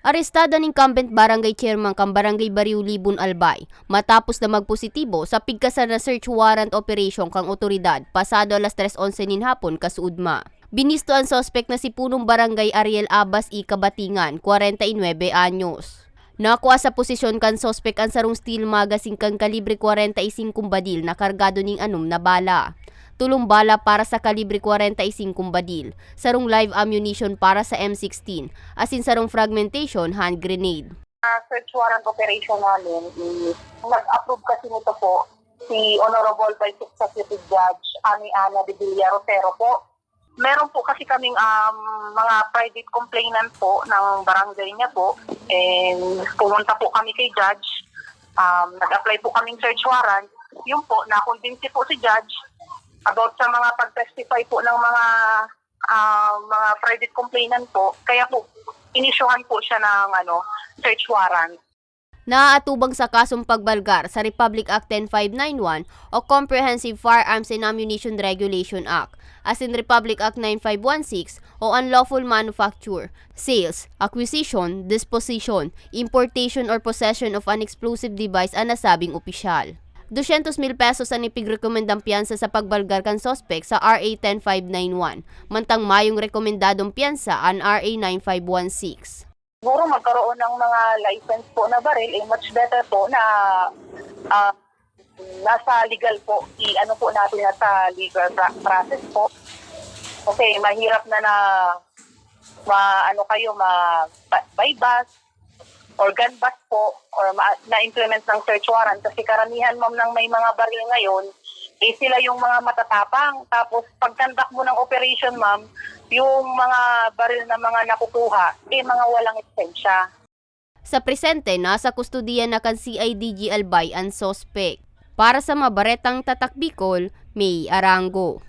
Arestada ng incumbent barangay chairman kang barangay Bariw Libon Albay matapos na magpositibo sa pigkasan na search warrant operation kang otoridad pasado alas 3.11 nin hapon kasuudma. Binisto ang sospek na si punong barangay Ariel Abas I Kabatingan, 49 anyos. Nakuha sa posisyon kan sospek ang sarong steel magazine kang kalibre 45 badil na kargado ning anom na bala. Tulong bala para sa kalibre 45 badil, sarong live ammunition para sa M16, asin sarong fragmentation hand grenade. uh, search warrant operation namin is nag-approve kasi nito po si Honorable Vice Executive Judge Ani Ana de Villa Rosero po. Meron po kasi kaming um, mga private complainant po ng barangay niya po and pumunta po kami kay Judge. Um, nag-apply po kaming search warrant. Yun po, na-convince po si Judge about sa mga pag-testify po ng mga ah, mga private complainant po. Kaya po, inisyuhan po siya ng ano, search warrant. Naaatubang sa kasong pagbalgar sa Republic Act 10591 o Comprehensive Firearms and Ammunition Regulation Act, as in Republic Act 9516 o Unlawful Manufacture, Sales, Acquisition, Disposition, Importation or Possession of an Explosive Device ang nasabing opisyal. 200 mil pesos ang ipigrekomendang piyansa sa pagbalgar kan sospek sa RA 10591, mantang mayong rekomendadong piyansa ang RA 9516. Siguro magkaroon ng mga license po na baril, eh, much better po na ah, nasa legal po, i-ano po natin na sa legal process po. Kasi mahirap na na ma, ano kayo, ma, bypass or bust po or na-implement ng search warrant kasi karamihan ma'am ng may mga baril ngayon eh sila yung mga matatapang. Tapos pagkandak mo ng operation ma'am, yung mga baril na mga nakukuha, eh mga walang eksensya. Sa presente, nasa kustudiya na kan CIDG Albay ang sospek. Para sa mabaretang tatak Bicol, May Arango.